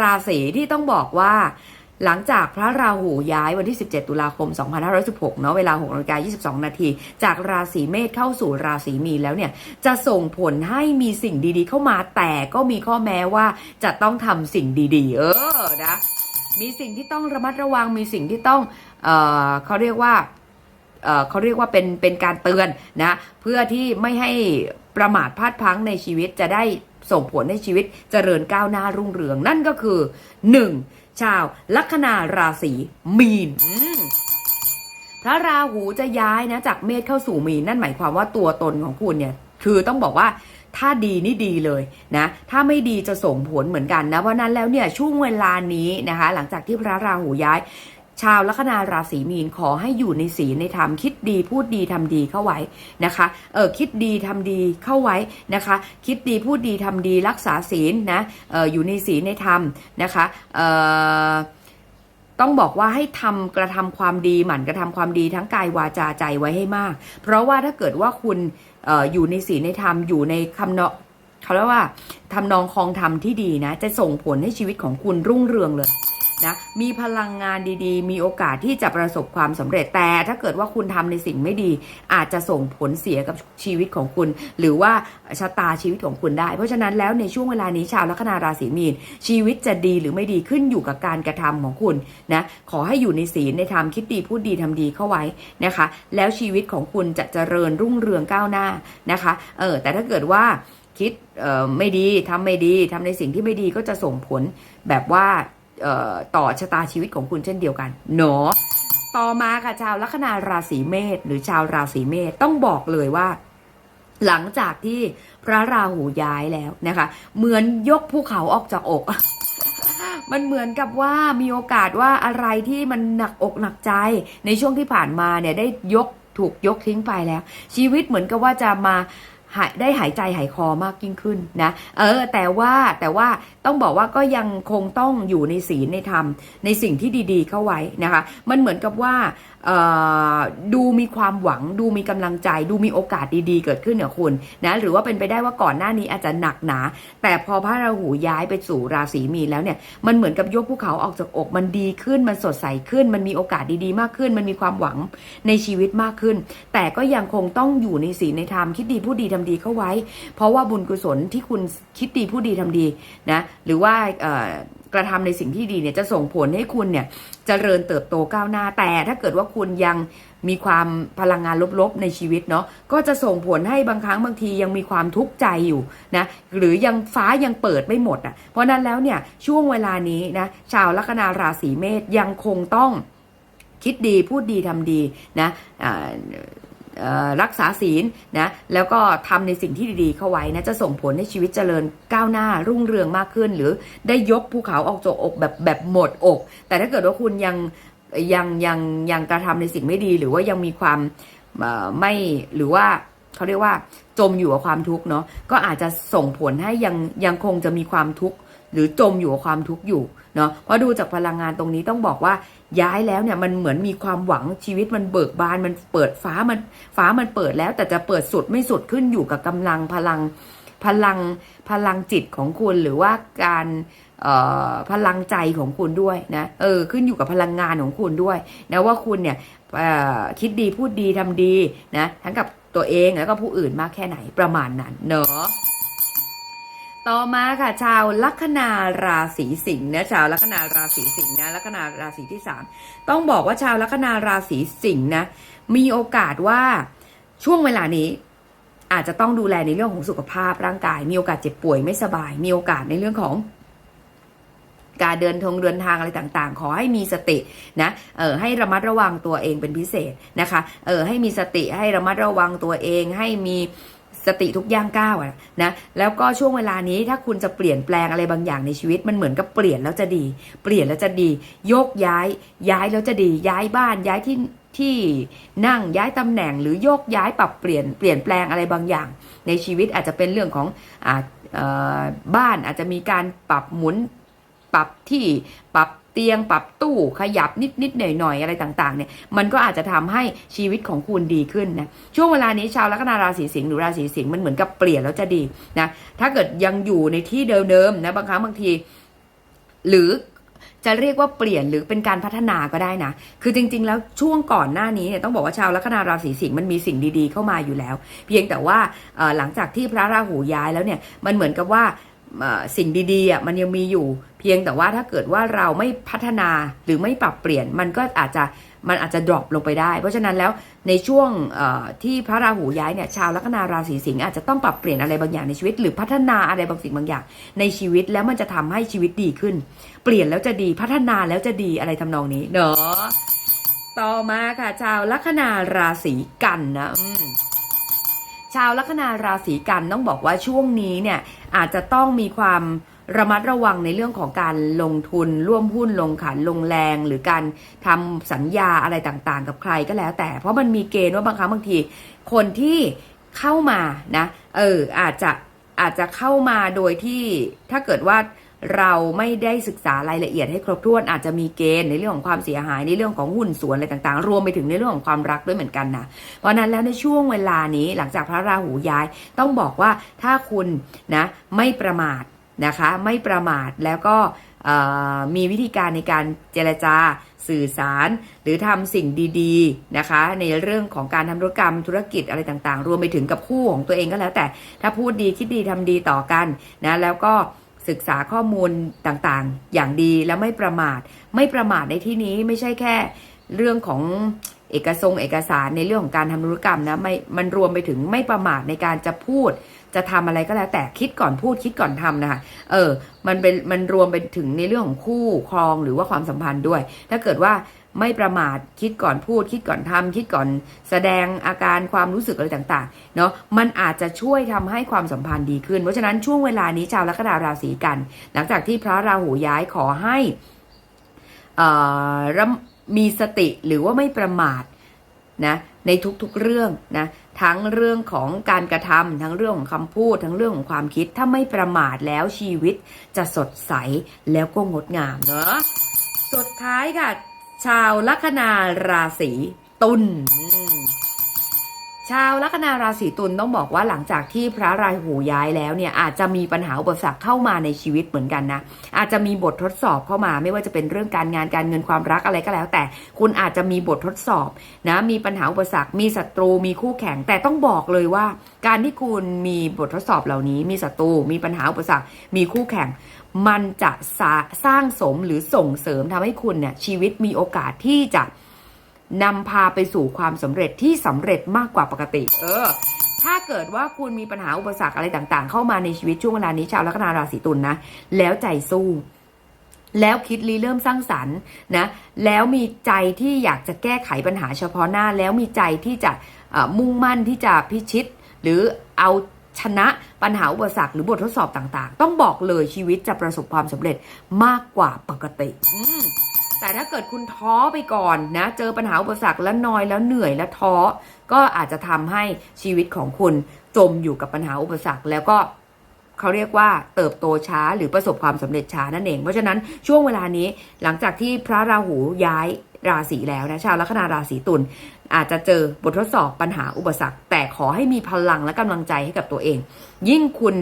ราศีที่ต้องบอกว่า หลังจากพระราหูย้ายวันที่ 17 ตุลาคม 2516 เนาะเวลา6นาฬิกา22 นาที จากราศีเมษเข้าสู่ราศีมีนแล้วเนี่ย จะส่งผลให้มีสิ่งดีๆ เข้ามาแต่ก็มีข้อแม้ว่าจะต้องทำสิ่งดีๆ เออนะมีสิ่งที่ต้องระมัดระวังมีสิ่งที่ต้องเออเขาเรียกว่าเอ่อเขาเรียกว่าเป็นเป็นการเตือนนะเพื่อที่ไม่ให้ประมาทพลาดพังในชีวิตจะได้ ส่งผลให้ชีวิตเจริญก้าวหน้ารุ่งเรือง นั่นก็คือ 1. ชาวลัคนาราศีมีนพระราหูจะย้ายนะจากเมษเข้าสู่มีนนั่นหมายความว่าตัวตนของคุณเนี่ยคือต้องบอกว่าถ้าดีนี่ดีเลยนะ ถ้าไม่ดีจะส่งผลเหมือนกันนะ เพราะนั้นแล้วเนี่ยช่วงเวลานี้นะคะ หลังจากที่พระราหูย้าย ชาวลัคนาราศีมีนขอให้อยู่ในศีลในธรรมคิดดีพูดดีทำดีเข้าไว้นะคะเออคิดดีทำดีเข้าไว้นะคะ คิดดีพูดดีทำดีรักษาศีลนะเอออยู่ในศีลในธรรมนะคะเออต้องบอกว่าให้ทำกระทำความดีหมั่นกระทำความดีทั้งกายวาจาใจไว้ให้มาก เพราะว่าถ้าเกิดว่าคุณอออยู่ในศีลในธรรมอยู่ในคำเนาะเขาเรียกว่าทำนองคองธรรมที่ดีนะ จะส่งผลให้ชีวิตของคุณรุ่งเรืองเลย นะมีพลังงานดีๆ มีโอกาสที่จะประสบความสำเร็จแต่ถ้าเกิดว่าคุณทำในสิ่งไม่ดี อาจจะส่งผลเสียกับชีวิตของคุณ หรือว่าชะตาชีวิตของคุณได้ เพราะฉะนั้นแล้วในช่วงเวลานี้ชาวลัคนาราศีมีน ชีวิตจะดีหรือไม่ดีขึ้นอยู่กับการกระทำของคุณนะขอให้อยู่ในศีลในธรรมคิดดีพูดดีทำดีเข้าไว้นะคะ แล้วชีวิตของคุณจะเจริญรุ่งเรืองก้าวหน้านะคะเออแต่ถ้าเกิดว่าคิดไม่ดีทำไม่ดีทำในสิ่งที่ไม่ดีก็จะส่งผลแบบว่า ต่อชะตาชีวิตของคุณเช่นเดียวกันเนาะต่อมาค่ะชาวลัคนาราศีเมษหรือชาวราศีเมษต้องบอกเลยว่า หลังจากที่พระราหูย้ายแล้วนะคะ เหมือนยกภูเขาออกจากอก มันเหมือนกับว่ามีโอกาสว่าอะไรที่มันหนักอกหนักใจ ในช่วงที่ผ่านมาเนี่ยได้ยกถูกยกทิ้งไปแล้ว ชีวิตเหมือนกับว่าจะมา หายได้หายใจหายคอมากยิ่งขึ้นนะ เออ แต่ว่าแต่ว่าต้องบอกว่าก็ยังคงต้องอยู่ในศีลในธรรม ในสิ่งที่ดีๆเข้าไว้นะคะ มันเหมือนกับว่าดูมีความหวัง ดูมีกำลังใจ ดูมีโอกาสดีๆ เกิดขึ้นกับคุณนะหรือว่าเป็นไปได้ว่าก่อนหน้านี้อาจจะหนักหนา แต่พอพระราหูย้ายไปสู่ราศีมีนแล้วเนี่ยมันเหมือนกับยกภูเขาออกจากอกมันดีขึ้นมันสดใสขึ้น มันมีโอกาสดีๆ มากขึ้น มันมีความหวังในชีวิตมากขึ้น แต่ก็ยังคงต้องอยู่ในศีลในธรรมคิดดีพูดดีทำดีเข้าไว้ เพราะว่าบุญกุศลที่คุณคิดดีพูดดีทำดีนะหรือว่ากระทำในสิ่งที่ดีเนี่ยจะส่งผลให้คุณเนี่ยเจริญเติบโตก้าวหน้าแต่ถ้าเกิดว่าคุณยังมีความพลังงานลบๆในชีวิตเนาะก็จะส่งผลให้บางครั้งบางทียังมีความทุกข์ใจอยู่นะหรือยังฟ้ายังเปิดไม่หมดอะเพราะนั้นแล้วเนี่ยช่วงเวลานี้นะชาวลัคนาราศีเมษยังคงต้องคิดดีพูดดีทำดีนะ รักษาศีลนะแล้วก็ทำในสิ่งที่ดีๆ เข้าไว้นะจะส่งผลให้ชีวิตเจริญก้าวหน้ารุ่งเรืองมากขึ้น หรือได้ยกภูเขาออกจากอกแบบแบบหมดอก แต่ถ้าเกิดว่าคุณยังยังยังยังกระทำในสิ่งไม่ดี หรือว่ายังมีความไม่หรือว่าเขาเรียกว่าจมอยู่กับความทุกข์เนาะก็อาจจะส่งผลให้ยังยังคงจะมีความทุกข์ หรือจมอยู่กับความทุกข์อยู่เนาะเพราะดูจากพลังงานตรงนี้ต้องบอกว่าย้ายแล้วเนี่ยมันเหมือนมีความหวังชีวิตมันเบิกบานมันเปิดฟ้ามันฟ้ามันเปิดแล้ว แต่จะเปิดสุดไม่สุดขึ้นอยู่กับกำลังพลังพลังพลังจิตของคุณหรือว่าการพลังใจของคุณด้วยนะเออขึ้นอยู่กับพลังงานของคุณด้วยนะว่าคุณเนี่ยคิดดีพูดดีทำดีนะทั้งกับตัวเองแล้วก็ผู้อื่นมากแค่ไหนประมาณนั้นเนาะ ต่อมาค่ะชาวลัคนาราศีสิงห์นะชาวลัคนาราศีสิงห์นะลัคนาราศีที่สามต้องบอกว่าชาวลัคนาราศีสิงห์นะมีโอกาสว่าช่วงเวลานี้ อาจจะต้องดูแลในเรื่องของสุขภาพร่างกาย มีโอกาสเจ็บป่วยไม่สบาย มีโอกาสในเรื่องของการเดินทงเดินทางอะไรต่างๆ ขอให้มีสตินะ เออให้ระมัดระวังตัวเองเป็นพิเศษนะคะ เออให้มีสติให้ระมัดระวังตัวเอง ให้มี สติทุกย่างก้าวอะนะแล้วก็ช่วงเวลานี้ถ้าคุณจะเปลี่ยนแปลงอะไรบางอย่างในชีวิต มันเหมือนกับเปลี่ยนแล้วจะดี เปลี่ยนแล้วจะดี โยกย้าย ย้ายแล้วจะดี ย้ายบ้านย้ายที่ที่นั่งย้ายตำแหน่งหรือโยกย้ายปรับเปลี่ยนเปลี่ยนแปลงอะไรบางอย่าง ในชีวิตอาจจะเป็นเรื่องของอ่าบ้านอาจจะมีการปรับหมุน ปรับที่ปรับ เตียงปรับตู้ขยับนิดนิดหน่อยหน่อยๆอะไรต่างๆเนี่ยมันก็อาจจะทำให้ชีวิตของคุณดีขึ้นนะช่วงเวลานี้ชาวลัคนาราศีสิงห์หรือราศีสิงห์มันเหมือนกับเปลี่ยนแล้วจะดีนะถ้าเกิดยังอยู่ในที่เดิมๆนะบางครั้งบางที หรือจะเรียกว่าเปลี่ยนหรือเป็นการพัฒนาก็ได้นะ คือจริง ๆ แล้วช่วงก่อนหน้านี้เนี่ยต้องบอกว่าชาวลัคนาราศีสิงห์มันมีสิ่งดีๆเข้ามาอยู่แล้ว เพียงแต่ว่าหลังจากที่พระราหูย้ายแล้วเนี่ยมันเหมือนกับว่าสิ่งดีๆอะมันยังมีอยู่ เพียงแต่ว่าถ้าเกิดว่าเราไม่พัฒนาหรือไม่ปรับเปลี่ยนมันก็อาจจะมันอาจจะดรอปลงไปได้ เพราะฉะนั้นแล้วในช่วงที่พระราหูย้ายเนี่ยชาวลัคนาราศีสิงห์อาจจะต้องปรับเปลี่ยนอะไรบางอย่างในชีวิต หรือพัฒนาอะไรบางสิ่งบางอย่าง ในชีวิตแล้วมันจะทำให้ชีวิตดีขึ้น เปลี่ยนแล้วจะดีพัฒนาแล้วจะดีอะไรทำนองนี้เนาะต่อมาค่ะ ชาวลัคนาราศีกันนะชาวลัคนาราศีกันต้องบอกว่าช่วงนี้เนี่ยอาจจะต้องมีความ ระมัดระวังในเรื่องของการลงทุนร่วมหุ้นลงขันลงแรง หรือการทำสัญญาอะไรต่างๆ กับใครก็แล้ว แต่เพราะมันมีเกณฑ์ว่าบางครั้งบางที คนที่เข้ามานะเอออาจจะอาจจะเข้ามาโดยที่ถ้าเกิดว่าเราไม่ได้ศึกษารายละเอียดให้ครบถ้วนอาจจะมีเกณฑ์ในเรื่องของความเสียหายในเรื่องของหุ้นส่วนอะไรต่างๆ รวมไปถึงในเรื่องของความรักด้วยเหมือนกันนะเพราะฉะนั้นแล้วในช่วงเวลานี้หลังจากพระราหูย้ายต้องบอกว่าถ้าคุณนะไม่ประมาท นะคะ ไม่ประมาทแล้วก็มีวิธีการในการเจรจาสื่อสาร หรือทำสิ่งดีๆนะคะ ในเรื่องของการทำธุรกรรมธุรกิจอะไรต่างๆ รวมไปถึงกับคู่ของตัวเองก็แล้วแต่ถ้าพูดดีคิดดีทำดีต่อกันนะแล้วก็ศึกษาข้อมูลต่างๆ อย่างดีแล้วไม่ประมาท ไม่ประมาทในที่นี้ไม่ใช่แค่เรื่องของเอกสงเอกสารในเรื่องของการทำธุรกรรมนะไม่มันรวมไปถึงไม่ประมาทในการจะพูด จะทำอะไรก็แล้วแต่คิดก่อนพูดคิดก่อนทำนะคะเออ มันเป็นมันรวมไปถึงในเรื่องของคู่ครองหรือว่าความสัมพันธ์ด้วย ถ้าเกิดว่าไม่ประมาทคิดก่อนพูด คิดก่อนทำคิดก่อนแสดงอาการความรู้สึกอะไรต่างๆเนาะมันอาจจะช่วยทำให้ความสัมพันธ์ดีขึ้น เพราะฉะนั้นช่วงเวลานี้ชาวลัคนาราศีกัน หลังจากที่พระราหูย้ายขอให้อ่อระมีสติหรือว่าไม่ประมาทนะในทุกๆเรื่องนะ ทั้งเรื่องของการกระทำทั้งเรื่องของคำพูด ทั้งเรื่องของความคิดถ้าไม่ประมาทแล้วชีวิตจะสดใสแล้วก็งดงามเนอะสุดท้ายค่ะ ชาวลัคนาราศีตุล ชาวลัคนาราศีตุลต้องบอกว่าหลังจากที่พระราหูย้ายแล้วเนี่ยอาจจะมีปัญหาอุปสรรคเข้ามาในชีวิตเหมือนกันนะ อาจจะมีบททดสอบเข้ามาไม่ว่าจะเป็นเรื่องการงานการเงินความรักอะไรก็แล้ว แต่คุณอาจจะมีบททดสอบนะมีปัญหาอุปสรรค มีศัตรูมีคู่แข่ง แต่ต้องบอกเลยว่า การที่คุณมีบททดสอบเหล่านี้ มีศัตรูมีปัญหาอุปสรรค มีคู่แข่ง มันจะสาสร้างสมหรือส่งเสริมทำให้คุณเนี่ยชีวิตมีโอกาสที่จะ นำพาไปสู่ความสำเร็จที่สำเร็จมากกว่าปกติ เออ ถ้าเกิดว่าคุณมีปัญหาอุปสรรคอะไรต่างๆ เข้ามาในชีวิตช่วงเวลานี้ชาวลัคนาราศีตุลนนะ แล้วใจสู้แล้วคิดรีเริ่มสร้างสรรค์นะ แล้วมีใจที่อยากจะแก้ไขปัญหาเฉพาะหน้า แล้วมีใจที่จะมุ่งมั่นที่จะพิชิต หรือเอาชนะปัญหาอุปสรรคหรือบททดสอบต่างๆ ต้องบอกเลยชีวิตจะประสบความสำเร็จมากกว่าปกติอื แต่ถ้าเกิดคุณท้อไปก่อนนะ เจอปัญหาอุปสรรคแล้วนอยแล้วเหนื่อยแล้วท้อ ก็อาจจะทำให้ชีวิตของคุณจมอยู่กับปัญหาอุปสรรคแล้วก็เขาเรียกว่าเติบโตช้าหรือประสบความสำเร็จช้านั่นเอง เพราะฉะนั้นช่วงเวลานี้หลังจากที่พระราหูย้ายราศีแล้วนะชาวลัคนาราศีตุล อาจจะเจอบททดสอบปัญหาอุปสรรค แต่ขอให้มีพลังและกำลังใจให้กับตัวเอง ยิ่งคุณ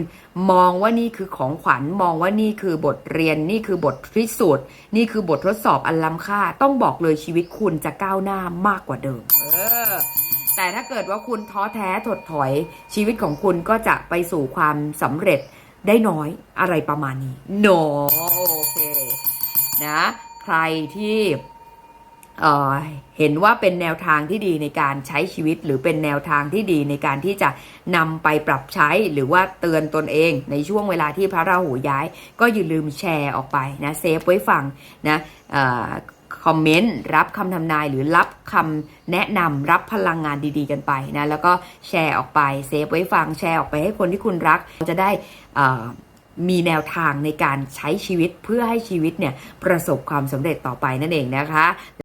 มองว่านี่คือของขวัญมองว่านี่คือบทเรียน นี่คือบทพิสูจน์นี่คือบททดสอบอันล้ำค่า ต้องบอกเลยชีวิตคุณจะก้าวหน้ามากกว่าเดิม เออแต่ถ้าเกิดว่าคุณท้อแท้ถดถอย ชีวิตของคุณก็จะไปสู่ความสำเร็จได้น้อยอะไรประมาณนี้ โนโอเคนะ ใครที่ เเห็นว่าเป็นแนวทางที่ดีในการใช้ชีวิต หรือเป็นแนวทางที่ดีในการที่จะนำไปปรับใช้หรือว่าเตือนตนเองในช่วงเวลาที่พระราหูย้าย ก็อย่าลืมแชร์ออกไปนะเซฟไว้ฟังนะคอมเมนต์รับคำทำนายหรือรับคำแนะนำรับพลังงานดีๆกันไปนะแล้วก็แชร์ออกไปเซฟไว้ฟังแชร์ออกไปให้คนที่คุณรักจะได้มีแนวทางในการใช้ชีวิตเพื่อให้ชีวิตเนี่ยประสบความสำเร็จต่อไปนั่นเองนะคะ